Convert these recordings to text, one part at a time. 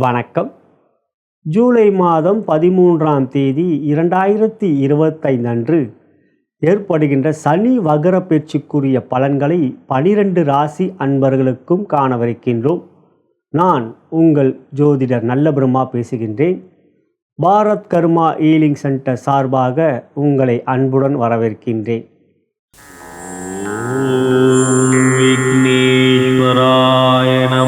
வணக்கம். ஜூலை மாதம் பதிமூன்றாம் தேதி இரண்டாயிரத்தி இருபத்தைந்து அன்று ஏற்படுகின்ற சனி வகர பேச்சுக்குரிய பலன்களை பனிரெண்டு ராசி அன்பர்களுக்கும் காணவிருக்கின்றோம். நான் உங்கள் ஜோதிடர் நல்லபிரமா பேசுகின்றேன். பாரத் கர்மா ஈலிங் சென்டர் சார்பாக உங்களை அன்புடன் வரவேற்கின்றேன். விக்னேஸ்வராய நம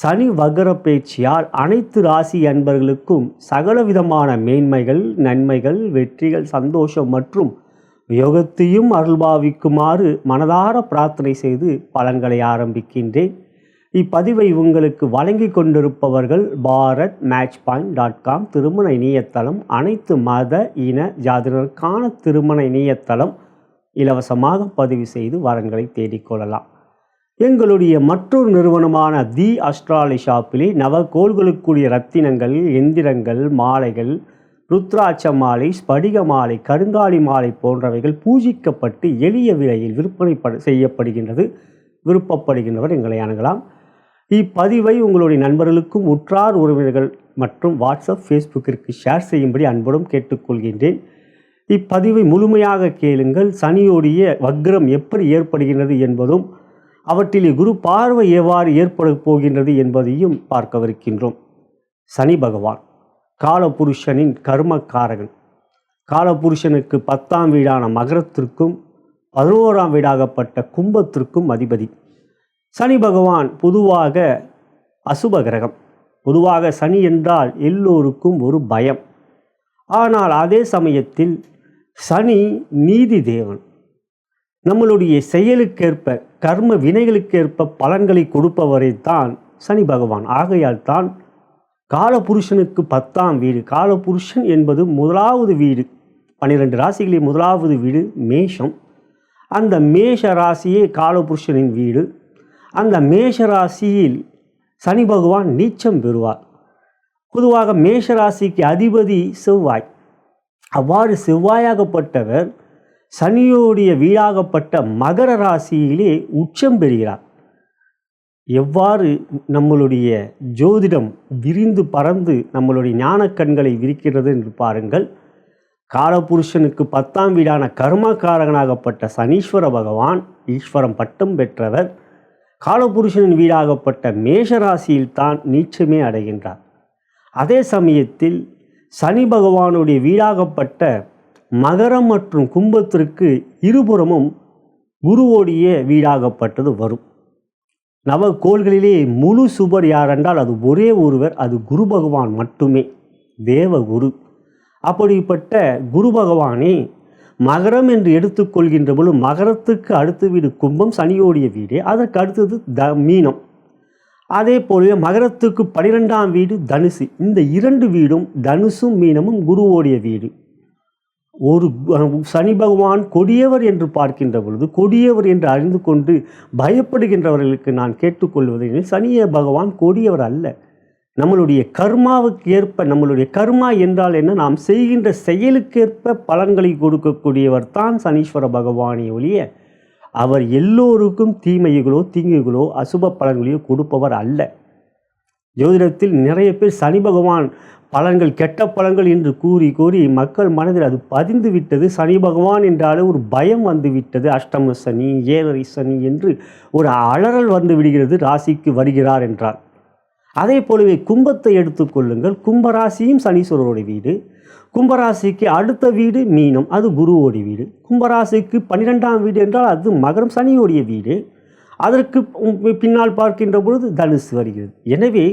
சனி வகர பேச்சியால் அனைத்து ராசி அன்பர்களுக்கும் சகலவிதமான மேன்மைகள் நன்மைகள் வெற்றிகள் சந்தோஷம் மற்றும் யோகத்தையும் அருள்பாவிக்குமாறு மனதார பிரார்த்தனை செய்து பலன்களை ஆரம்பிக்கின்றேன். இப்பதிவை உங்களுக்கு வழங்கி கொண்டிருப்பவர்கள் Bharat match point dot com திருமண இணையதளம் அனைத்து மத இன ஜாதினருக்கான திருமண இணையதளம் இலவசமாக பதிவு செய்து வரன்களை தேடிக்கொள்ளலாம் எங்களுடைய மற்றொரு நிறுவனமான தி அஸ்ட்ராலி ஷாப்பிலே நவகோள்களுக்குரிய ரத்தினங்கள் எந்திரங்கள் மாலைகள் ருத்ராட்ச மாலை ஸ்படிக மாலை கருங்காலி மாலை போன்றவைகள் பூஜிக்கப்பட்டு எளிய விலையில் விற்பனை செய்யப்படுகின்றது விருப்பப்படுகின்றவர் எங்களை அணுகலாம். இப்பதிவை உங்களுடைய நண்பர்களுக்கும் உற்றார் உறவினர்கள் மற்றும் வாட்ஸ்அப் ஃபேஸ்புக்கிற்கு ஷேர் செய்யும்படி அன்புடன் கேட்டுக்கொள்கின்றேன். இப்பதிவை முழுமையாக கேளுங்கள். சனியோடைய வக்ரம் எப்படி ஏற்படுகின்றது என்பதும் அவற்றிலே குரு பார்வை எவ்வாறு ஏற்பட போகின்றது என்பதையும் பார்க்கவிருக்கின்றோம். சனி பகவான் காலபுருஷனின் கர்மக்காரகன். காலபுருஷனுக்கு பத்தாம் வீடான மகரத்திற்கும் பதினோராம் வீடாகப்பட்ட கும்பத்திற்கும் அதிபதி. சனி பகவான் பொதுவாக அசுப கிரகம். பொதுவாக சனி என்றால் எல்லோருக்கும் ஒரு பயம். ஆனால் அதே சமயத்தில் சனி நீதி தேவன். நம்மளுடைய செயலுக்கேற்ப கர்ம வினைகளுக்கேற்ப பலன்களை கொடுப்பவரை தான் சனி பகவான். ஆகையால் தான் காலபுருஷனுக்கு பத்தாம் வீடு. காலபுருஷன் என்பது முதலாவது வீடு. பன்னிரெண்டு ராசிகளில் முதலாவது வீடு மேஷம். அந்த மேஷ ராசியே காலபுருஷனின் வீடு. அந்த மேஷ ராசியில் சனி பகவான் நீச்சம் பெறுவார். பொதுவாக மேஷ ராசிக்கு அதிபதி செவ்வாய். அவ்வாறு செவ்வாயாகப்பட்டவர் சனியோடைய வீடாகப்பட்ட மகர ராசியிலே உச்சம் பெறுகிறார். எவ்வாறு நம்மளுடைய ஜோதிடம் விரிந்து பறந்து நம்மளுடைய ஞானக்கண்களை விரிக்கிறது என்று பாருங்கள். காலபுருஷனுக்கு பத்தாம் வீடான கர்மகாரகனாகப்பட்ட சனீஸ்வர பகவான் ஈஸ்வரம் பட்டம் பெற்றவர். காலபுருஷனின் வீடாகப்பட்ட மேஷராசியில் தான் நீச்சமே அடைகின்றார். அதே சமயத்தில் சனி பகவானுடைய வீடாகப்பட்ட மகரம் மற்றும் கும்பத்திற்கு இருபுறமும் குருவோடைய வீடாகப்பட்டது வரும். நவகோள்களிலே முழு சுபர் யாரென்றால் அது ஒரே ஒருவர் அது குரு பகவான் மட்டுமே தேவகுரு அப்படிப்பட்ட குரு பகவானே மகரம் என்று எடுத்துக்கொள்கின்ற பொழுது மகரத்துக்கு அடுத்த வீடு கும்பம் சனியோடைய வீடு அதற்கு அடுத்தது த மீனம். அதே போல மகரத்துக்கு பனிரெண்டாம் வீடு தனுசு. இந்த இரண்டு வீடும் தனுசும் மீனமும் குருவோடைய வீடு. ஒரு சனி பகவான் கொடியவர் என்று பார்க்கின்ற பொழுது கொடியவர் என்று அறிந்து கொண்டு பயப்படுகின்றவர்களுக்கு நான் கேட்டுக்கொள்வது சனிய பகவான் கொடியவர் அல்ல. நம்மளுடைய கர்மாவுக்கு ஏற்ப நம்மளுடைய கர்மா என்றால் என்ன? நாம் செய்கின்ற செயலுக்கேற்ப பலன்களை கொடுக்கக்கூடியவர் தான் சனீஸ்வர பகவானே ஒழிய அவர் எல்லோருக்கும் தீமைகளோ தீங்குகளோ அசுப பலன்களையோ கொடுப்பவர் அல்ல. ஜோதிடத்தில் நிறைய பேர் சனி பகவான் பலன்கள் கெட்ட பலன்கள் என்று கூறி கூறி மக்கள் மனதில் அது பதிந்து விட்டது சனி பகவான் என்றாலே ஒரு பயம் வந்து விட்டது அஷ்டம சனி ஏழரை சனி என்று ஒரு அலறல் வந்து விடுகிறது. ராசிக்கு வருகிறார் என்றார். அதே போலவே கும்பத்தை எடுத்துக்கொள்ளுங்கள் கும்பராசியும் சனீஸ்வரருடைய வீடு. கும்பராசிக்கு அடுத்த வீடு மீனம் அது குருவோடைய வீடு. கும்பராசிக்கு பன்னிரெண்டாம் வீடு என்றால் அது மகரம் சனியோடைய வீடு. அதற்கு பின்னால் பார்க்கின்ற பொழுது தனுசு வருகிறது. எனவே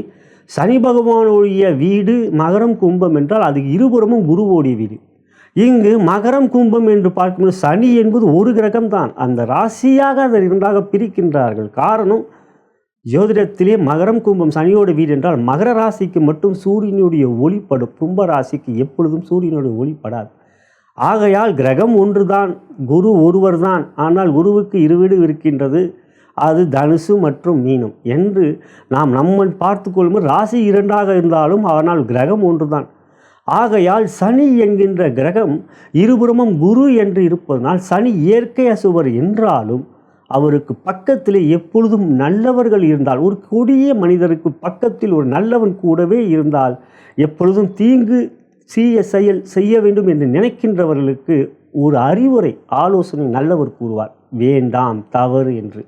சனி பகவானுடைய வீடு மகரம் கும்பம் என்றால் அது இருபுறமும் குருவோடைய வீடு. இங்கு மகரம் கும்பம் என்று பார்க்கும்போது சனி என்பது ஒரு கிரகம் தான் அந்த ராசியாக அதை இரண்டாக பிரிக்கின்றார்கள். காரணம் ஜோதிடத்திலே மகரம் கும்பம் சனியோட வீடு என்றால் மகர ராசிக்கு மட்டும் சூரியனுடைய ஒளிப்படும் கும்ப ராசிக்கு எப்பொழுதும் சூரியனுடைய ஒளிப்படாது. ஆகையால் கிரகம் ஒன்றுதான் குரு ஒருவர் தான் ஆனால் குருவுக்கு இரு வீடு இருக்கின்றது. அது தனுசு மற்றும் மீனம் என்று நாம் நம்மை பார்த்து கொள்ளும் ராசி இரண்டாக இருந்தாலும் ஆனால் கிரகம் ஒன்றுதான். ஆகையால் சனி என்கின்ற கிரகம் இருபுறமும் குரு என்று இருப்பதனால் சனி இயற்கை அசுவர் என்றாலும் அவருக்கு பக்கத்திலே எப்பொழுதும் நல்லவர்கள் இருந்தால் ஒரு கொடிய மனிதருக்கு பக்கத்தில் ஒரு நல்லவன் கூடவே இருந்தால் எப்பொழுதும் தீங்கு சீய செயல் செய்ய வேண்டும் என்று நினைக்கின்றவர்களுக்கு ஒரு அறிவுரை ஆலோசனை நல்லவர் கூறுவார். வேண்டாம் தவறு என்று.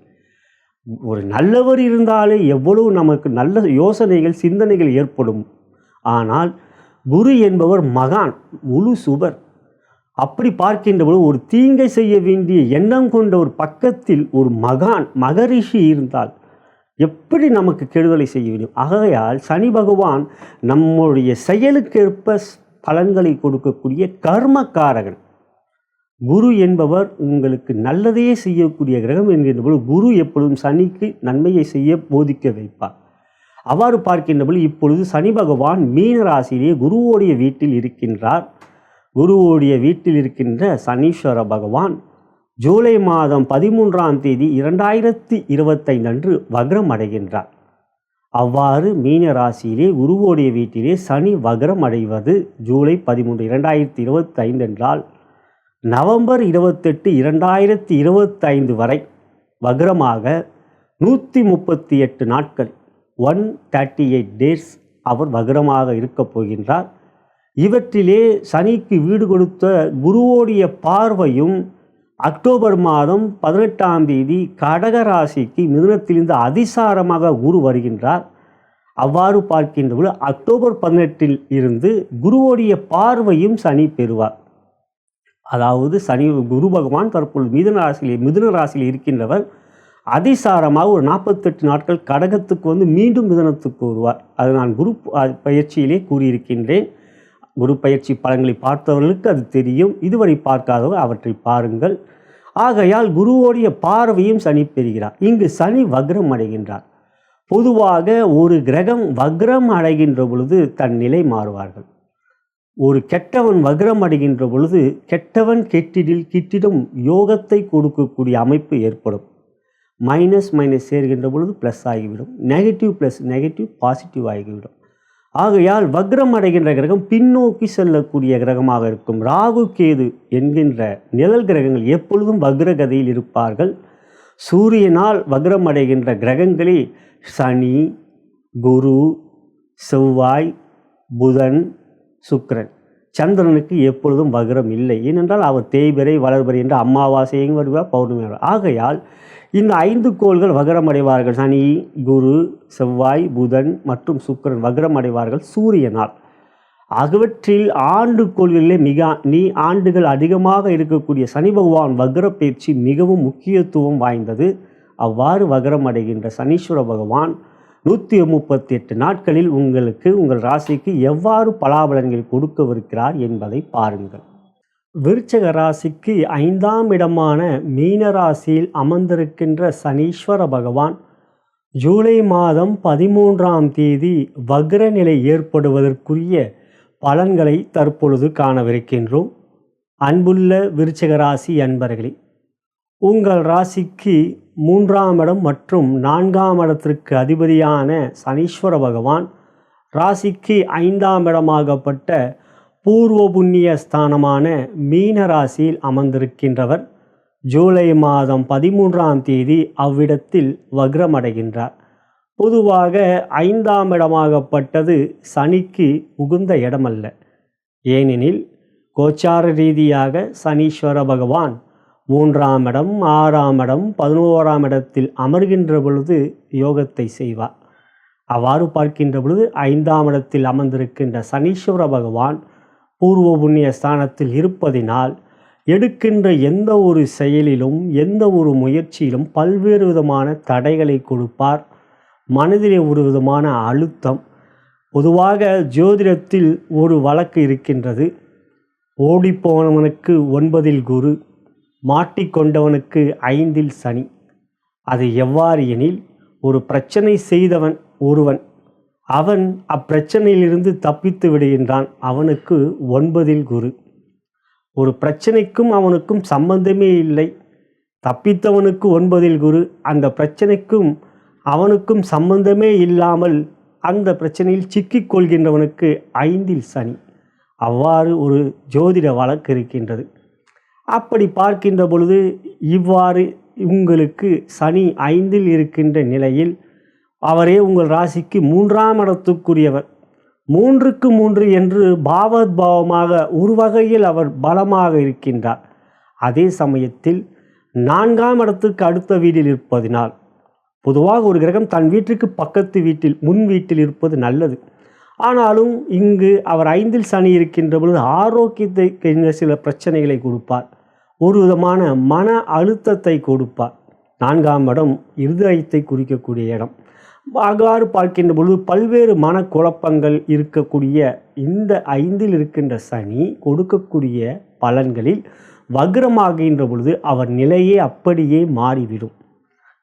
ஒரு நல்லவர் இருந்தாலே எவ்வளவு நமக்கு நல்ல யோசனைகள் சிந்தனைகள் ஏற்படும். ஆனால் குரு என்பவர் மகான் முழு சுபர் அப்படி பார்க்கின்ற பொழுது ஒரு தீங்கை செய்ய வேண்டிய எண்ணம் கொண்ட ஒரு பக்கத்தில் ஒரு மகான் மகரிஷி இருந்தால் எப்படி நமக்கு கெடுதலை செய்ய வேண்டும் ஆகையால் சனி பகவான் நம்முடைய செயலுக்கேற்ப பலன்களை கொடுக்கக்கூடிய கர்மக்காரகன். குரு என்பவர் உங்களுக்கு நல்லதையே செய்யக்கூடிய கிரகம் என்கின்ற பொழுது குரு எப்பொழுதும் சனிக்கு நன்மையை செய்ய போதிக்க வைப்பார். அவ்வாறு பார்க்கின்ற பொழுது இப்பொழுது சனி பகவான் மீன ராசியிலே குருவோடைய வீட்டில் இருக்கின்றார். குருவோடைய வீட்டில் இருக்கின்ற சனீஸ்வர பகவான் ஜூலை மாதம் பதிமூன்றாம் தேதி இரண்டாயிரத்தி இருபத்தைந்து அன்று வக்ரம் அடைகின்றார். அவ்வாறு மீன ராசியிலே குருவோடைய வீட்டிலே சனி வக்ரம் அடைவது ஜூலை பதிமூன்று இரண்டாயிரத்தி இருபத்தைந்து என்றால் நவம்பர் இருபத்தெட்டு இரண்டாயிரத்தி இருபத்தைந்து வரை வக்ரமாக நூற்றி முப்பத்தி எட்டு நாட்கள் ஒன் தேர்ட்டி எயிட் டேஸ் அவர் வக்ரமாக இருக்கப் போகின்றார். இவற்றிலே சனிக்கு வீடு கொடுத்த குருவோடைய பார்வையும் அக்டோபர் மாதம் பதினெட்டாம் தேதி கடக ராசிக்கு மிதுனத்திலிருந்து அதிசாரமாக குரு வருகின்றார். அவ்வாறு பார்க்கின்ற பொழுது அக்டோபர் பதினெட்டில் இருந்து குருவோடைய பார்வையும் சனி பெறுவார். அதாவது சனி குரு பகவான் தற்பொழுது மிதுன ராசியில் மிதுன ராசியில் இருக்கின்றவர் அதிசாரமாக ஒரு நாற்பத்தெட்டு நாட்கள் கடகத்துக்கு வந்து மீண்டும் மிதனத்துக்கு வருவார். அது நான் குரு பயிற்சியிலே கூறியிருக்கின்றேன். குரு பயிற்சி பலன்களை பார்த்தவர்களுக்கு அது தெரியும். இதுவரை பார்க்காதவர் அவற்றை பாருங்கள். ஆகையால் குருவோடைய பார்வையும் சனி பெறுகிறார். இங்கு சனி வக்ரம் அடைகின்றார். பொதுவாக ஒரு கிரகம் வக்ரம் அடைகின்ற பொழுது தன் நிலை மாறுவார்கள். ஒரு கெட்டவன் வக்ரம் அடைகின்ற பொழுது கெட்டவன் கெட்டிடில் கிட்டிடம் யோகத்தை கொடுக்கக்கூடிய அமைப்பு ஏற்படும். மைனஸ் மைனஸ் சேர்கின்ற பொழுது ப்ளஸ் ஆகிவிடும். நெகட்டிவ் ப்ளஸ் நெகட்டிவ் பாசிட்டிவ் ஆகிவிடும். ஆகையால் வக்ரம் அடைகின்ற கிரகம் பின்னோக்கி செல்லக்கூடிய கிரகமாக இருக்கும். ராகு கேது என்கின்ற நிழல் கிரகங்கள் எப்பொழுதும் வக்ரகதையில் இருப்பார்கள். சூரியனால் வக்ரம் அடைகின்ற கிரகங்களில் சனி குரு செவ்வாய் புதன் சுக்கரன். சந்திரனுக்கு எப்பொழுதும் வகரம் இல்லை. ஏனென்றால் அவர் தேய்பிறை வளர்பிறை என்று அமாவாசையும் வருவார் பௌர்ணமி ஆகையால் இந்த ஐந்து கோள்கள் வகரம் அடைவார்கள் சனி குரு செவ்வாய் புதன் மற்றும் சுக்கிரன் வகரம் அடைவார்கள் சூரியனால். ஆகவற்றில் ஆண்டு கோள்களிலே மிக நீ ஆண்டுகள் அதிகமாக இருக்கக்கூடிய சனி பகவான் வக்ர பயிற்சி மிகவும் முக்கியத்துவம் வாய்ந்தது. அவ்வாறு வகரம் அடைகின்ற சனீஸ்வர பகவான் நூற்றி முப்பத்தி எட்டு நாட்களில் உங்களுக்கு உங்கள் ராசிக்கு எவ்வாறு பலாபலன்கள் கொடுக்கவிருக்கிறார் என்பதை பாருங்கள். விருச்சக ராசிக்கு ஐந்தாம் இடமான மீன ராசியில் அமர்ந்திருக்கின்ற சனீஸ்வர பகவான் ஜூலை மாதம் பதிமூன்றாம் தேதி வக்ரநிலை ஏற்படுவதற்குரிய பலன்களை தற்பொழுது காணவிருக்கின்றோம். அன்புள்ள விருச்சக ராசி அன்பர்களே உங்கள் ராசிக்கு மூன்றாம் இடம் மற்றும் நான்காம் இடத்திற்கு அதிபதியான சனீஸ்வர பகவான் ராசிக்கு ஐந்தாம் இடமாகப்பட்ட பூர்வ புண்ணிய ஸ்தானமான மீன ராசியில் அமர்ந்திருக்கின்றவர். ஜூலை மாதம் பதிமூன்றாம் தேதி அவ்விடத்தில் வக்ரமடைகின்றார். பொதுவாக ஐந்தாம் இடமாகப்பட்டது சனிக்கு உகுந்த இடமல்ல. ஏனெனில் கோச்சார ரீதியாக சனீஸ்வர பகவான் மூன்றாம் இடம் ஆறாம் இடம் பதினோராம் இடத்தில் அமர்கின்ற பொழுது யோகத்தை செய்வார். அவ்வாறு பார்க்கின்ற பொழுது ஐந்தாம் இடத்தில் அமர்ந்திருக்கின்ற சனீஸ்வர பகவான் பூர்வ புண்ணிய ஸ்தானத்தில் இருப்பதினால் எடுக்கின்ற எந்த ஒரு செயலிலும் எந்த ஒரு முயற்சியிலும் பல்வேறு விதமான தடைகளை கொடுப்பார். மனதிலே ஒரு விதமான அழுத்தம். பொதுவாக ஜோதிடத்தில் ஒரு வழக்கு இருக்கின்றது. ஓடிப்போனவனுக்கு ஒன்பதில் குரு மாட்டிக்கொண்டவனுக்கு ஐந்தில் சனி. அது எவ்வாறு எனில் ஒரு பிரச்சனை செய்தவன் ஒருவன். அவன் அப்பிரச்சனையிலிருந்து தப்பித்து விடுகின்றான் அவனுக்கு ஒன்பதில் குரு. ஒரு பிரச்சனைக்கும் அவனுக்கும் சம்பந்தமே இல்லை. தப்பித்தவனுக்கு ஒன்பதில் குரு அந்த பிரச்சனைக்கும் அவனுக்கும் சம்பந்தமே இல்லாமல் அந்த பிரச்சனையில் சிக்கிக் கொள்கின்றவனுக்கு ஐந்தில் சனி. அவ்வாறு ஒரு ஜோதிட வழக்கு இருக்கின்றது. அப்படி பார்க்கின்ற பொழுது இவ்வாறு உங்களுக்கு சனி ஐந்தில் இருக்கின்ற நிலையில் அவரே உங்கள் ராசிக்கு மூன்றாம் இடத்துக்குரியவர். மூன்றுக்கு மூன்று என்று பாவத் பாவமாக ஒரு வகையில் அவர் பலமாக இருக்கின்றார். அதே சமயத்தில் நான்காம் இடத்துக்கு அடுத்த வீட்டில் இருப்பதினால் பொதுவாக ஒரு கிரகம் தன் வீட்டிற்கு பக்கத்து வீட்டில் முன் வீட்டில் இருப்பது நல்லது. ஆனாலும் இங்கு அவர் ஐந்தில் சனி இருக்கின்ற பொழுது ஆரோக்கியத்தை சில பிரச்சனைகளை கொடுப்பார். ஒரு விதமான மன அழுத்தத்தை கொடுப்பார் நான்காம் இடம் இருதயத்தை குறிக்கக்கூடிய இடம். அவ்வாறு பார்க்கின்ற பொழுது பல்வேறு மனக்குழப்பங்கள் இருக்கக்கூடிய இந்த ஐந்தில் இருக்கின்ற சனி கொடுக்கக்கூடிய பலன்களில் வக்ரமாகின்ற பொழுது அவர் நிலையே அப்படியே மாறிவிடும்.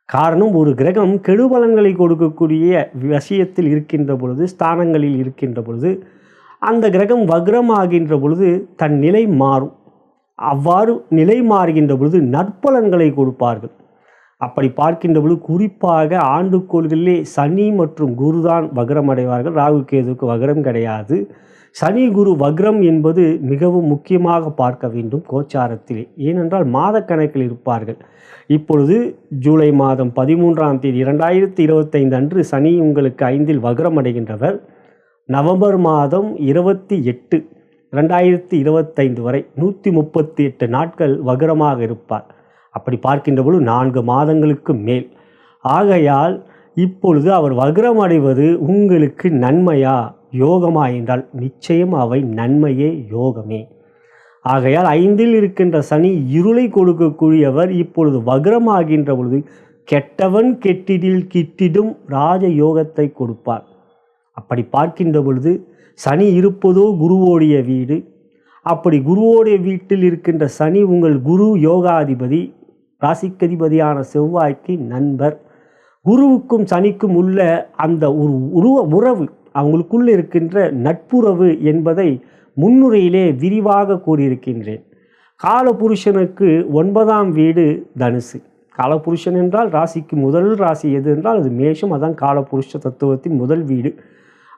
காரணம் ஒரு கிரகம் கெடுபலன்களை கொடுக்கக்கூடிய விஷயத்தில் இருக்கின்ற பொழுது ஸ்தானங்களில் இருக்கின்ற பொழுது அந்த கிரகம் வக்ரமாகின்ற பொழுது தன் நிலை மாறும். அவ்வாறு நிலை மாறுகின்ற பொழுது நற்பலன்களை கொடுப்பார்கள். அப்படி பார்க்கின்ற பொழுது குறிப்பாக ஆண்டுக்கோள்களிலே சனி மற்றும் குருதான் வக்ரம் அடைவார்கள் ராகு கேதுக்கு வக்ரம் கிடையாது. சனி குரு வக்ரம் என்பது மிகவும் முக்கியமாக பார்க்க வேண்டும் கோச்சாரத்திலே. ஏனென்றால் மாதக்கணக்கில் இருப்பார்கள். இப்பொழுது ஜூலை மாதம் பதிமூன்றாம் தேதி இரண்டாயிரத்தி இருபத்தைந்து அன்று சனி உங்களுக்கு ஐந்தில் வக்ரம் அடைகின்றவர் நவம்பர் மாதம் இருபத்தி எட்டு ரெண்டாயிரத்தி இருபத்தைந்து வரை நூற்றி முப்பத்தி எட்டு நாட்கள் வகரமாக இருப்பார். அப்படி பார்க்கின்ற பொழுது நான்கு மாதங்களுக்கு மேல். ஆகையால் இப்பொழுது அவர் வக்ரம் அடைவது உங்களுக்கு நன்மையா? யோகமா என்றால் நிச்சயம் அவை நன்மையே யோகமே. ஆகையால் ஐந்தில் இருக்கின்ற சனி இருளை கொடுக்கக்கூடியவர் இப்பொழுது வக்ரமாகின்ற பொழுது கெட்டவன் கெட்டிடில் கிட்டிடும் ராஜ யோகத்தை கொடுப்பார். அப்படி பார்க்கின்ற பொழுது சனி இருப்பதோ குருவோடைய வீடு. அப்படி குருவோடைய வீட்டில் இருக்கின்ற சனி உங்கள் குரு யோகாதிபதி ராசிக்கதிபதியான செவ்வாய்க்கு நண்பர். குருவுக்கும் சனிக்கும் உள்ள அந்த ஒரு உருவ உறவு அவங்களுக்குள்ள இருக்கின்ற நட்புறவு என்பதை முன்னுரையிலே விரிவாக கூறியிருக்கின்றேன். காலபுருஷனுக்கு ஒன்பதாம் வீடு தனுசு. காலபுருஷன் என்றால் ராசிக்கு முதல் ராசி எது என்றால் அது மேஷம் அதான் காலபுருஷ தத்துவத்தின் முதல் வீடு.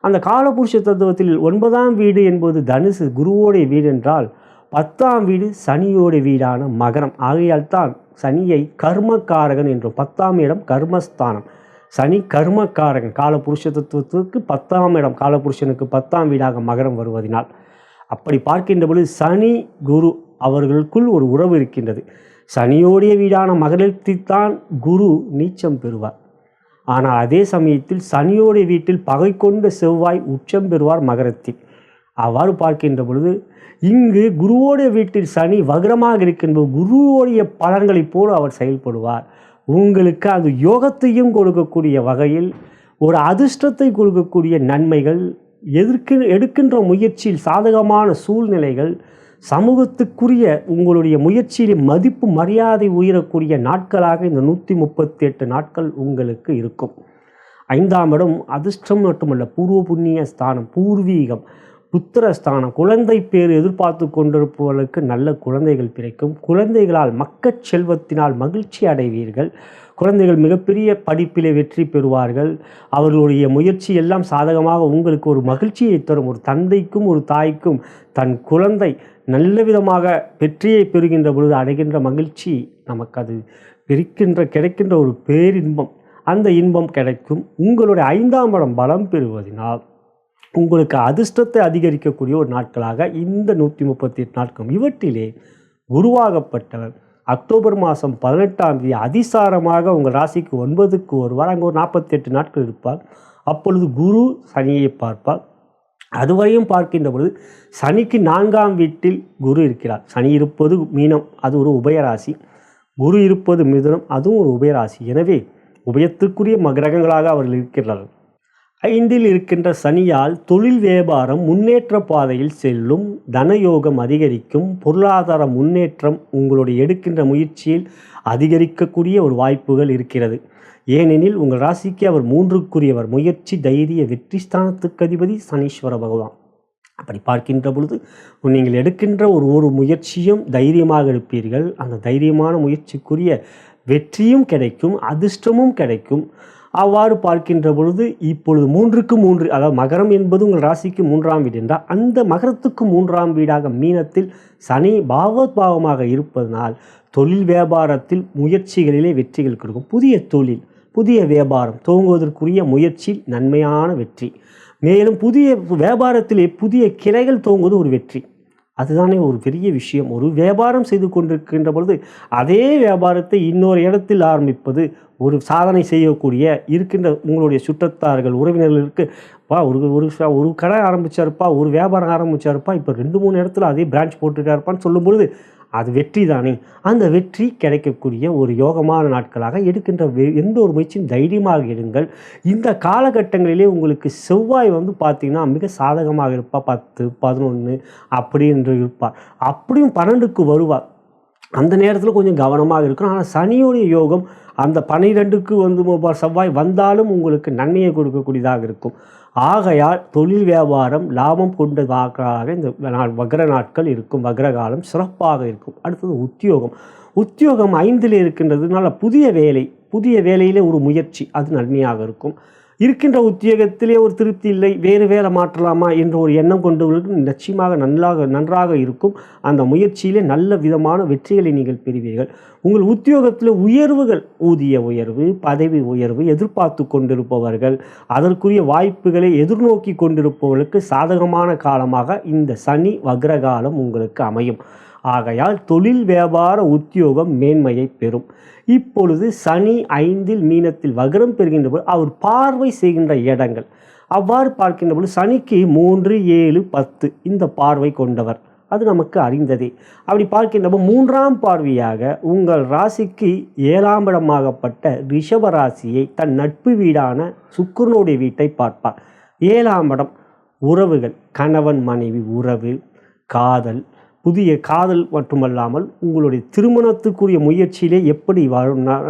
அந்த காலபுருஷ தத்துவத்தில் ஒன்பதாம் வீடு என்பது தனுசு குருவோடைய வீடு என்றால் பத்தாம் வீடு சனியோடைய வீடான மகரம். ஆகையால் தான் சனியை கர்மக்காரகன் என்றும் பத்தாம் இடம் கர்மஸ்தானம். சனி கர்மக்காரகன். காலபுருஷ தத்துவத்துக்கு பத்தாம் இடம் காலபுருஷனுக்கு பத்தாம் வீடாக மகரம் வருவதினால். அப்படி பார்க்கின்ற பொழுது சனி குரு அவர்களுக்குள் ஒரு உறவு இருக்கின்றது. சனியோடைய வீடான மகரத்தில்தான் குரு நீச்சம் பெறுவார். ஆனால் அதே சமயத்தில் சனியோடைய வீட்டில் பகை கொண்ட செவ்வாய் உச்சம் பெறுவார் மகரத்தில் அவ்வாறு பார்க்கின்ற பொழுது இங்கு குருவோடைய வீட்டில் சனி வக்ரமாக இருக்கின்ற குருவோடைய பலன்களைப் போல அவர் செயல்படுவார். உங்களுக்கு அது யோகத்தையும் கொடுக்கக்கூடிய வகையில் ஒரு அதிர்ஷ்டத்தை கொடுக்கக்கூடிய நன்மைகள் எதிர்க்கு எடுக்கின்ற முயற்சியில் சாதகமான சூழ்நிலைகள் சமூகத்துக்குரிய உங்களுடைய முயற்சியிலே மதிப்பு மரியாதை உயரக்கூடிய நாட்களாக இந்த நூற்றி முப்பத்தி எட்டு நாட்கள் உங்களுக்கு இருக்கும். ஐந்தாம் இடம் அதிர்ஷ்டம் மட்டுமல்ல பூர்வ புண்ணிய ஸ்தானம் பூர்வீகம் புத்திரஸ்தானம் குழந்தை பேர் எதிர்பார்த்து கொண்டிருப்பவர்களுக்கு நல்ல குழந்தைகள் பிறக்கும். குழந்தைகளால் மக்கள் செல்வத்தினால் மகிழ்ச்சி அடைவீர்கள். குழந்தைகள் மிகப்பெரிய படிப்பிலே வெற்றி பெறுவார்கள். அவர்களுடைய முயற்சி எல்லாம் சாதகமாக உங்களுக்கு ஒரு மகிழ்ச்சியை தரும். ஒரு தந்தைக்கும் ஒரு தாய்க்கும் தன் குழந்தை நல்ல விதமாக வெற்றியை பெறுகின்ற பொழுது அடைகின்ற மகிழ்ச்சி நமக்கு அது பிரிக்கின்ற கிடைக்கின்ற ஒரு பேரின்பம். அந்த இன்பம் கிடைக்கும். உங்களுடைய ஐந்தாம் இடம் பலம் பெறுவதனால் உங்களுக்கு அதிர்ஷ்டத்தை அதிகரிக்கக்கூடிய ஒரு நாட்களாக இந்த நூற்றி முப்பத்தி எட்டு நாட்கள் இவற்றிலே குருவாகப்பட்டவர் அக்டோபர் மாதம் பதினெட்டாம் தேதி அதிசாரமாக உங்கள் ராசிக்கு ஒன்பதுக்கு ஒருவார். அங்கே ஒரு நாற்பத்தி எட்டு நாட்கள் இருப்பார். அப்பொழுது குரு சனியை பார்ப்பார். அதுவரையும் பார்க்கின்ற பொழுது சனிக்கு நான்காம் வீட்டில் குரு இருக்கிறார். சனி இருப்பது மீனம் அது ஒரு உபயராசி. குரு இருப்பது மிதுனம் அதுவும் ஒரு உபயராசி. எனவே உபயத்துக்குரிய மகிரகங்களாக அவர்கள் இருக்கிறார்கள். ஐந்தில் இருக்கின்ற சனியால் தொழில் வியாபாரம் முன்னேற்ற பாதையில் செல்லும் தனயோகம் அதிகரிக்கும் பொருளாதார முன்னேற்றம் உங்களுடைய எடுக்கின்ற முயற்சியில் அதிகரிக்கக்கூடிய ஒரு வாய்ப்புகள் இருக்கிறது. ஏனெனில் உங்கள் ராசிக்கு அவர் மூன்றுக்குரியவர். முயற்சி தைரிய வெற்றி ஸ்தானத்துக்கு அதிபதி சனீஸ்வர பகவான். அப்படி பார்க்கின்ற பொழுது நீங்கள் எடுக்கின்ற ஒரு ஒரு முயற்சியும் தைரியமாக எடுப்பீர்கள். அந்த தைரியமான முயற்சிக்குரிய வெற்றியும் கிடைக்கும் அதிர்ஷ்டமும் கிடைக்கும். அவ்வாறு பார்க்கின்ற பொழுது இப்பொழுது மூன்றுக்கு மூன்று அதாவது மகரம் என்பது உங்கள் ராசிக்கு மூன்றாம் வீடு என்றால் அந்த மகரத்துக்கு மூன்றாம் வீடாக மீனத்தில் சனி பாவோத்பாவமாக இருப்பதனால் தொழில் வியாபாரத்தில் முயற்சிகளிலே வெற்றிகள் கொடுக்கும். புதிய தொழில் புதிய வியாபாரம் துவங்குவதற்குரிய முயற்சி நன்மையான வெற்றி. மேலும் புதிய வியாபாரத்திலே புதிய கிளைகள் துவங்குவது ஒரு வெற்றி. அதுதானே ஒரு பெரிய விஷயம். ஒரு வியாபாரம் செய்து கொண்டிருக்கின்ற பொழுது அதே வியாபாரத்தை இன்னொரு இடத்தில் ஆரம்பிப்பது ஒரு சாதனை செய்யக்கூடிய இருக்கின்ற உங்களுடைய சுற்றத்தார்கள் உறவினர்களுக்கு பா ஒரு ஒரு ஒரு கடை ஆரம்பித்தாருப்பா ஒரு வியாபாரம் ஆரம்பித்தாருப்பா இப்போ ரெண்டு மூணு இடத்துல அதே பிரான்ச் போட்டிருக்காருப்பான்னு சொல்லும் பொழுது அது வெற்றி தானே? அந்த வெற்றி கிடைக்கக்கூடிய ஒரு யோகமான நாட்களாக எடுக்கின்ற எந்த ஒரு முயற்சியும் தைரியமாக எடுங்கள். இந்த காலகட்டங்களிலே உங்களுக்கு செவ்வாய் வந்து பார்த்திங்கன்னா மிக சாதகமாக இருப்பா. பத்து பதினொன்று அப்படி என்று இருப்பார் அப்படியும் பன்னெண்டுக்கு வருவார் அந்த நேரத்தில் கொஞ்சம் கவனமாக இருக்கணும். ஆனால் சனியோடைய யோகம் அந்த பனிரெண்டுக்கு வந்து செவ்வாய் வந்தாலும் உங்களுக்கு நன்மையை கொடுக்கக்கூடியதாக இருக்கும். ஆகையால் தொழில் வியாபாரம் லாபம் கொண்டதாக இந்த நாள் வக்ர நாட்கள் இருக்கும் வக்ர காலம் சிறப்பாக இருக்கும். அடுத்தது உத்தியோகம். உத்தியோகம் ஐந்தில் இருக்கின்றதுனால புதிய வேலை புதிய வேலையிலே ஒரு முயற்சி அது நன்மையாக இருக்கும். இருக்கின்ற உத்தியோகத்திலே ஒரு திருப்தி இல்லை வேறு வேலை மாற்றலாமா என்ற ஒரு எண்ணம் கொண்டவர்களுக்கு நிச்சயமாக நன்றாக நன்றாக இருக்கும். அந்த முயற்சியிலே நல்ல விதமான வெற்றிகளை நீங்கள் பெறுவீர்கள். உங்கள் உத்தியோகத்தில் உயர்வுகள் ஊதிய உயர்வு பதவி உயர்வு எதிர்பார்த்து கொண்டிருப்பவர்கள் அதற்குரிய வாய்ப்புகளை எதிர்நோக்கி கொண்டிருப்பவர்களுக்கு சாதகமான காலமாக இந்த சனி வக்ரகாலம் உங்களுக்கு அமையும். ஆகையால் தொழில் வியாபார உத்தியோகம் மேன்மையை பெறும். இப்பொழுது சனி ஐந்தில் மீனத்தில் வகரம் பெறுகின்ற போது அவர் பார்வை செய்கின்ற இடங்கள். அவ்வாறு பார்க்கின்ற பொழுது சனிக்கு மூன்று ஏழு பத்து இந்த பார்வை கொண்டவர். அது நமக்கு அறிந்ததே. அப்படி பார்க்கின்றப்போ மூன்றாம் பார்வையாக உங்கள் ராசிக்கு ஏழாம் இடமாகப்பட்ட ரிஷப ராசியை தன் நட்பு வீடான சுக்கரனுடைய வீட்டை பார்ப்பார். ஏழாம் இடம் உறவுகள் கணவன் மனைவி உறவு காதல் புதிய காதல் மட்டுமல்லாமல் உங்களுடைய திருமணத்துக்குரிய முயற்சியிலே எப்படி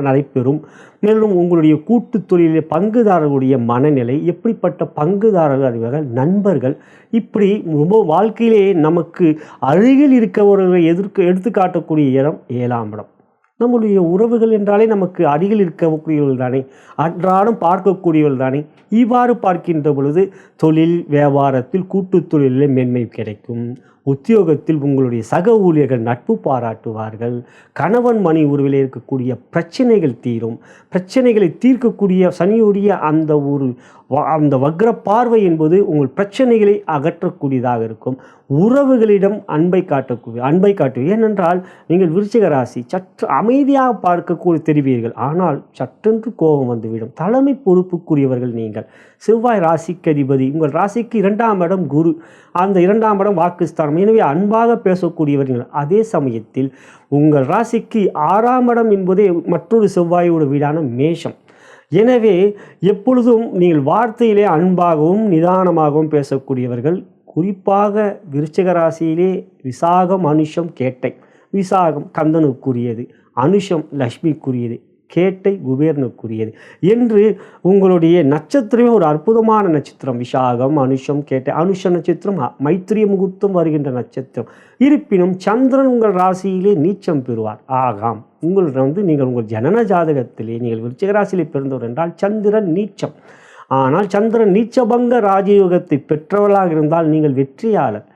நடைபெறும் மேலும் உங்களுடைய கூட்டு தொழிலே பங்குதாரர்களுடைய மனநிலை எப்படிப்பட்ட பங்குதாரர்கள் நண்பர்கள் இப்படி ரொம்ப வாழ்க்கையிலேயே நமக்கு அருகில் இருக்கவர்களை எதிர்க்க எடுத்துக்காட்டக்கூடிய இடம் ஏழாம் இடம். நம்முடைய உறவுகள் என்றாலே நமக்கு அருகில் இருக்கக்கூடியவர்கள் தானே. அன்றாடம் பார்க்கக்கூடியவர்கள் தானே. இவ்வாறு பார்க்கின்ற பொழுது தொழில் வியாபாரத்தில் கூட்டு தொழிலில் மேன்மை கிடைக்கும். உத்தியோகத்தில் உங்களுடைய சக ஊழியர்கள் நட்பு பாராட்டுவார்கள். கணவன் மணி உறவில் இருக்கக்கூடிய பிரச்சனைகள் தீரும். பிரச்சனைகளை தீர்க்கக்கூடிய சனியுடைய அந்த ஒரு அந்த வக்ர பார்வை என்பது உங்கள் பிரச்சனைகளை அகற்றக்கூடியதாக இருக்கும். உறவுகளிடம் அன்பை காட்டக்கூடிய அன்பை காட்டு ஏனென்றால் நீங்கள் விருச்சிக ராசி சற்று அமைதியாக பார்க்கக்கூடிய தெரிவீர்கள். ஆனால் சற்றென்று கோபம் வந்துவிடும். தலைமை பொறுப்புக்குரியவர்கள் நீங்கள். செவ்வாய் ராசிக்கு அதிபதி. உங்கள் ராசிக்கு இரண்டாம் இடம் குரு. அந்த இரண்டாம் இடம் வாக்குஸ்தானம். எனவே அன்பாக பேசக்கூடியவர்கள் அதே சமயத்தில் உங்கள் ராசிக்கு ஆறாம் இடம் என்பதே மற்றொரு செவ்வாயோட வீடான மேஷம். எனவே எப்பொழுதும் நீங்கள் வார்த்தையிலே அன்பாகவும் நிதானமாகவும் பேசக்கூடியவர்கள் குறிப்பாக விருச்சிக ராசியிலே விசாகம் அனுஷம் கேட்டை விசாகம் கந்தனுக்குரியது அனுஷம் லக்ஷ்மிக்குரியது கேட்டை குபேரனுக்குரியது என்று உங்களுடைய நட்சத்திரமே ஒரு அற்புதமான நட்சத்திரம். விசாகம் அனுஷம் கேட்டை அனுஷ நட்சத்திரம் மைத்திரிய முகூர்த்தம் வருகின்ற நட்சத்திரம். இருப்பினும் சந்திரன் உங்கள் ராசியிலே நீச்சம் பெறுவார். ஆகாம். உங்கள் வந்து நீங்கள் உங்கள் ஜனன ஜாதகத்திலே நீங்கள் விருச்சிகராசியில் பிறந்தவர் என்றால் சந்திரன் நீச்சம். ஆனால் சந்திரன் நீச்சபங்க ராஜயோகத்தை பெற்றவளாக இருந்தால் நீங்கள் வெற்றியாளர்.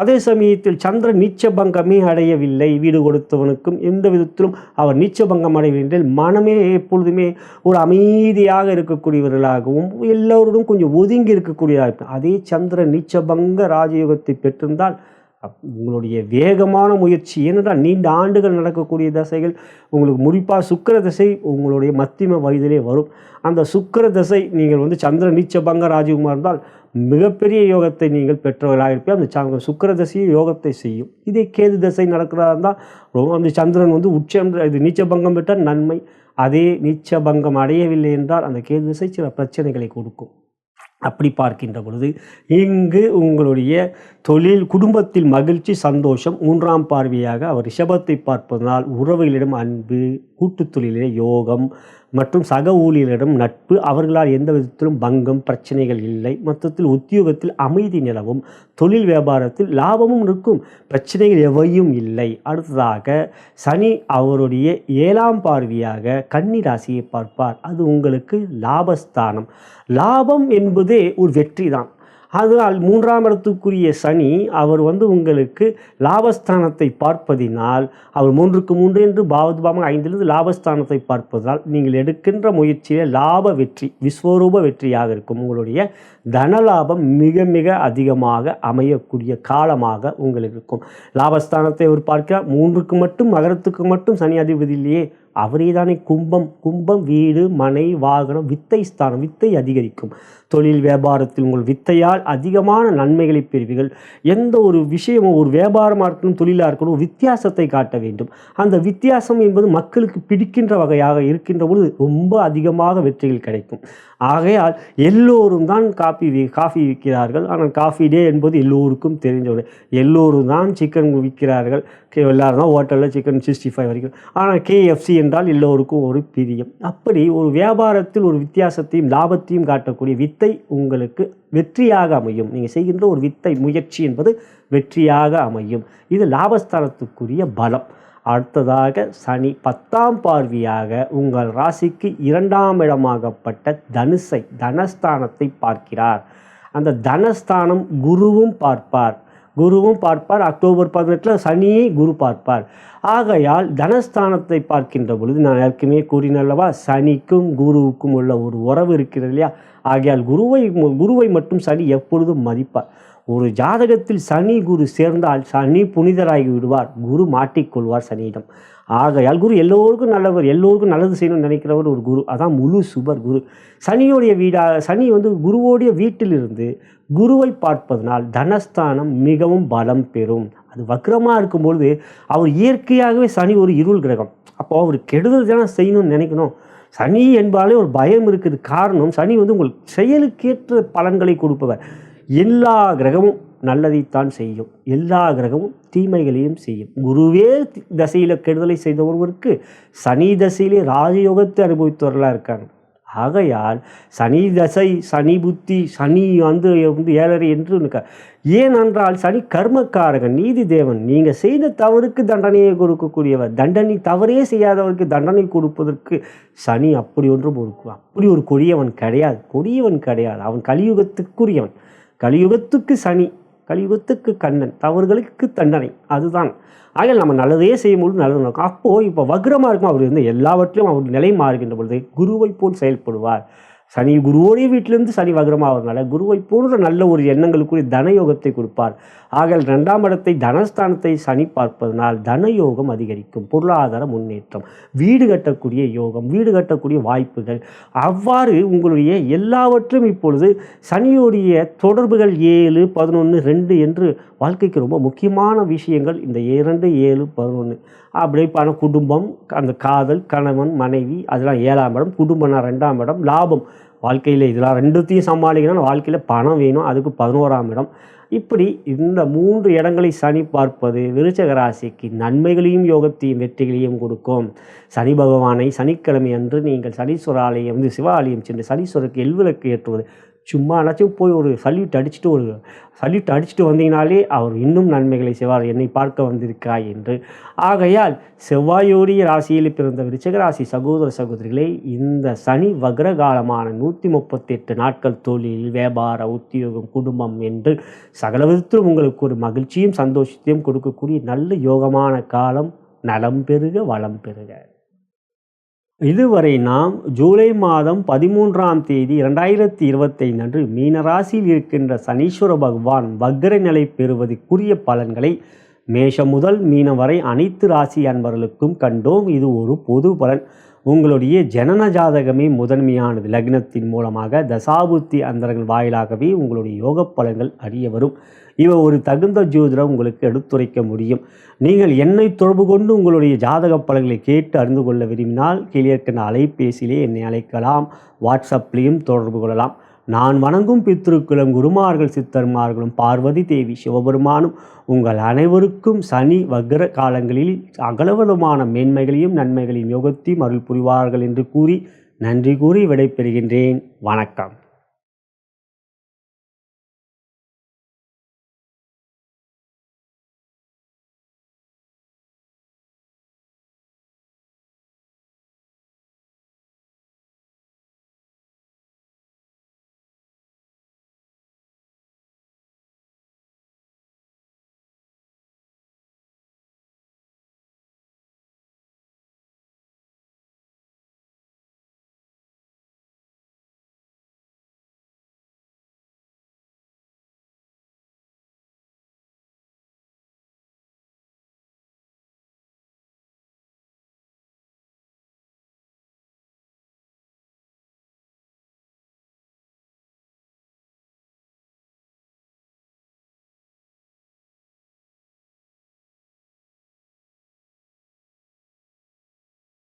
அதே சமயத்தில் சந்திரன் நீச்சபங்கமே அடையவில்லை. வீடு கொடுத்தவனுக்கும் எந்த விதத்திலும் அவர் நீச்சபங்கம் அடையவில்லை மனமே எப்பொழுதுமே ஒரு அமைதியாக இருக்கக்கூடியவர்களாகவும் எல்லோருடன் கொஞ்சம் ஒதுங்கி இருக்கக்கூடியதாக இருக்கும் அதே சந்திரன் நீச்சபங்க ராஜயோகத்தை பெற்றிருந்தால் உங்களுடைய வேகமான முயற்சி ஏனென்றால் நீண்ட ஆண்டுகள் நடக்கக்கூடிய தசைகள் உங்களுக்கு முடிப்பாக சுக்கிர தசை உங்களுடைய மத்தியம வயதிலே வரும். அந்த சுக்கிர தசை நீங்கள் வந்து சந்திர நீச்சபங்க ராஜகுமார் இருந்தால் மிகப்பெரிய யோகத்தை நீங்கள் பெற்றவர்களாக இருப்பீங்க அந்த ச- சுக்கிர யோகத்தை செய்யும். இதே கேது தசை நடக்கிறதா இருந்தால் ரொம்ப அந்த சந்திரன் வந்து உச்சம் இது நீச்சபங்கம் பெற்றால் நன்மை. அதே நீச்சபங்கம் அடையவில்லை என்றால் அந்த கேது திசை சில பிரச்சனைகளை கொடுக்கும். அப்படி பார்க்கின்ற பொழுது இங்கு உங்களுடைய தொழில் குடும்பத்தில் மகிழ்ச்சி சந்தோஷம் மூன்றாம் பார்வையாக அவர் ரிஷபத்தை பார்ப்பதனால் உறவுகளிடம் அன்பு கூட்டுத் தொழிலே யோகம் மற்றும் சக ஊழியரிடம் நட்பு அவர்களால் எந்த விதத்திலும் பங்கம் பிரச்சனைகள் இல்லை. மொத்தத்தில் உத்தியோகத்தில் அமைதி நிலவும் தொழில் வியாபாரத்தில் லாபமும் இருக்கும் பிரச்சனைகள் எவையும் இல்லை. அடுத்ததாக சனி அவருடைய ஏழாம் பார்வையாக கன்னி ராசியை பார்ப்பார். அது உங்களுக்கு லாபஸ்தானம். லாபம் என்பதே ஒரு வெற்றி தான் அதனால் மூன்றாம் இடத்துக்குரிய சனி அவர் வந்து உங்களுக்கு லாபஸ்தானத்தை பார்ப்பதினால் அவர் மூன்றுக்கு மூன்று என்று பாவதுபாமன் ஐந்திலிருந்து லாபஸ்தானத்தை பார்ப்பதால் நீங்கள் எடுக்கின்ற முயற்சியிலே லாப வெற்றி விஸ்வரூப வெற்றியாக இருக்கும். உங்களுடைய தனலாபம் மிக மிக அதிகமாக அமையக்கூடிய காலமாக உங்களுக்கு இருக்கும். லாபஸ்தானத்தை அவர் பார்க்கிறார். மூன்றுக்கு மட்டும் மகரத்துக்கு மட்டும் சனி அதிபதி இல்லையே. அவரே தானே கும்பம் கும்பம் வீடு மனை வாகனம் வித்தை ஸ்தானம் வித்தை அதிகரிக்கும். தொழில் வியாபாரத்தில் உங்கள் வித்தையால் அதிகமான நன்மைகளை பெறுவீர்கள். எந்த ஒரு விஷயமும் ஒரு வியாபாரமாக இருக்கணும் தொழிலாக இருக்கணும் வித்தியாசத்தை காட்ட வேண்டும். அந்த வித்தியாசம் என்பது மக்களுக்கு பிடிக்கின்ற வகையாக இருக்கின்ற பொழுது ரொம்ப அதிகமாக வெற்றிகள் கிடைக்கும். ஆகையால் எல்லோரும் தான் காஃபி காஃபி விற்கிறார்கள். ஆனால் காஃபி டே என்பது எல்லோருக்கும் தெரிஞ்ச எல்லோரும் தான் சிக்கன் விற்கிறார்கள். எல்லோரும் எல்லாரும் தான் ஹோட்டலில் சிக்கன் சிக்ஸ்டி ஃபைவ் வரைக்கும். ஆனால் கேஎஃப்சி என்றால் எல்லோருக்கும் ஒரு பிரியம். அப்படி ஒரு வியாபாரத்தில் ஒரு வித்தியாசத்தையும் லாபத்தையும் காட்டக்கூடிய வித்தை உங்களுக்கு வெற்றியாக அமையும். நீங்கள் செய்கின்ற ஒரு வித்தை முயற்சி என்பது வெற்றியாக அமையும். இது லாபஸ்தானத்துக்குரிய பலம். அடுத்ததாக சனி பத்தாம் பார்வையாக உங்கள் ராசிக்கு இரண்டாம் இடமாகப்பட்ட தனுசை தனஸ்தானத்தை பார்க்கிறார். அந்த தனஸ்தானம் குருவும் பார்ப்பார். குருவும் பார்ப்பார். அக்டோபர் பதினெட்டில் சனியை குரு பார்ப்பார். ஆகையால் தனஸ்தானத்தை பார்க்கின்ற பொழுது நான் ஏற்கனவே கூறினல்லவா சனிக்கும் குருவுக்கும் உள்ள ஒரு உறவு இருக்கிறது இல்லையா? ஆகையால் குருவை குருவை மட்டும் சனி எப்பொழுதும் மதிப்பார். ஒரு ஜாதகத்தில் சனி குரு சேர்ந்தால் சனி புனிதராகி விடுவார். குரு மாட்டிக்கொள்வார் சனியிடம். ஆகையால் குரு எல்லோருக்கும் நல்லவர் எல்லோருக்கும் நல்லது செய்யணும்னு நினைக்கிறவர் ஒரு குரு. அதான் முழு சுபர் குரு. சனியோடைய வீடா சனி வந்து குருவோடைய வீட்டிலிருந்து குருவை பார்ப்பதனால் தனஸ்தானம் மிகவும் பலம் பெறும். அது வக்ரமாக இருக்கும்பொழுது அவர் இயற்கையாகவே சனி ஒரு இருள் கிரகம். அப்போ அவர் கெடுதல் தானே செய்யணும்னு நினைக்கணும். சனி என்பாலே ஒரு பயம் இருக்குது. காரணம் சனி வந்து உங்கள் செயலுக்கேற்ற பலன்களை கொடுப்பவர். எல்லா கிரகமும் நல்லதைத்தான் செய்யும். எல்லா கிரகமும் தீமைகளையும் செய்யும். குருவே தசையில் கெடுதலை செய்த ஒருவருக்கு சனி தசையிலே ராஜயோகத்தை அனுபவித்தவர்களாக இருக்காங்க. ஆகையால் சனி தசை சனி புத்தி சனி வந்து வந்து ஏழரை என்று ஏனென்றால் சனி கர்மக்காரகன் நீதி தேவன். நீங்கள் செய்த தவறுக்கு தண்டனையை கொடுக்கக்கூடியவர். தண்டனை தவறே செய்யாதவருக்கு தண்டனை கொடுப்பதற்கு சனி அப்படி ஒன்றும் ஒரு அப்படி ஒரு கொடியவன் கிடையாது. கொடியவன் கிடையாது. அவன் கலியுகத்துக்குரியவன். கலியுகத்துக்கு சனி கலியுகத்துக்கு கண்ணன் தவறுகளுக்கு தண்டனை அதுதான். ஆக நம்ம நல்லதே செய்யும்போது நல்லது நடக்கும். அப்போது இப்போ வக்ரமாக இருக்கும். அவர் வந்து எல்லாவற்றிலும் அவர் நிலை மாறுகின்ற பொழுது குருவை போல் செயல்படுவார். சனி குருவோடைய வீட்டிலேருந்து சனி வக்ரமாகிறதுனால குருவை போன்ற நல்ல ஒரு எண்ணங்களுக்குரிய தனயோகத்தை கொடுப்பார். ஆக ரெண்டாம் இடத்தை தனஸ்தானத்தை சனி பார்ப்பதனால் தன யோகம் அதிகரிக்கும் பொருளாதார முன்னேற்றம் வீடு கட்டக்கூடிய யோகம் வீடு கட்டக்கூடிய வாய்ப்புகள். அவ்வாறு உங்களுடைய எல்லாவற்றும் இப்பொழுது சனியுடைய தொடர்புகள் ஏழு பதினொன்று ரெண்டு என்று வாழ்க்கைக்கு ரொம்ப முக்கியமான விஷயங்கள். இந்த இரண்டு ஏழு பதினொன்று அப்படியே பண குடும்பம் அந்த காதல் கணவன் மனைவி அதெல்லாம் ஏழாம் இடம் குடும்பம்னா ரெண்டாம் இடம் லாபம். வாழ்க்கையில் இதெல்லாம் ரெண்டுத்தையும் சமாளிக்கணும் வாழ்க்கையில் பணம் வேணும் அதுக்கு பதினோராம் இடம். இப்படி இந்த மூன்று இடங்களை சனி பார்ப்பது விருச்சக ராசிக்கு நன்மைகளையும் யோகத்தையும் வெற்றிகளையும் கொடுக்கும். சனி பகவானை சனிக்கிழமை அன்று நீங்கள் சனீஸ்வர ஆலயம் வந்து சிவ ஆலயம் சென்று சனீஸ்வரருக்கு எல்விளக்கு ஏற்றுவது சும்மா என்னாச்சும் போய் ஒரு சல்யூட் அடிச்சுட்டு ஒரு சல்யூட் அடிச்சுட்டு வந்தீங்கனாலே அவர் இன்னும் நன்மைகளை செய்வார் என்னை பார்க்க வந்திருக்காய் என்று. ஆகையால் செவ்வாயோடைய ராசியில் பிறந்த விருச்சக ராசி சகோதர சகோதரிகளை இந்த சனி வக்ரகாலமான நூற்றி முப்பத்தெட்டு நாட்கள் தொழில் வியாபார உத்தியோகம் குடும்பம் என்று சகல விதத்திலும் உங்களுக்கு ஒரு மகிழ்ச்சியும் சந்தோஷத்தையும் கொடுக்கக்கூடிய நல்ல யோகமான காலம் நலம் பெருக வளம் பெறுக இதுவரை நாம் ஜூலை மாதம் பதிமூன்றாம் தேதி இரண்டாயிரத்தி இருபத்தைந்து அன்று மீனராசியில் இருக்கின்ற சனீஸ்வர பகவான் வக்கர நிலை பெறுவதற்குரிய பலன்களை மேஷம் முதல் மீனம் வரை அனைத்து ராசி அன்பர்களுக்கும் கண்டோம். இது ஒரு பொது பலன். உங்களுடைய ஜனன ஜாதகமே முதன்மையானது. லக்னத்தின் மூலமாக தசாபுத்தி அந்தரங்கள் வாயிலாகவே உங்களுடைய யோக பலன்கள் அறிய வரும். இவ ஒரு தகுந்த ஜோதிடம் உங்களுக்கு எடுத்துரைக்க முடியும். நீங்கள் என்னை தொடர்பு கொண்டு உங்களுடைய ஜாதக பலன்களை கேட்டு அறிந்து கொள்ள விரும்பினால் கீழே இருக்கின்ற அலைபேசியிலே என்னை அழைக்கலாம். வாட்ஸ்அப்லேயும் தொடர்பு கொள்ளலாம். நான் வணங்கும் பித்ருக்களும் குருமார்கள் சித்தர்மார்களும் பார்வதி தேவி சிவபெருமானும் உங்கள் அனைவருக்கும் சனி வக்ர காலங்களில் அகலவலுமான மேன்மைகளையும் நன்மைகளையும் யோகத்தையும் அருள் புரிவார்கள் என்று கூறி நன்றி கூறி விடைபெறுகின்றேன். வணக்கம்.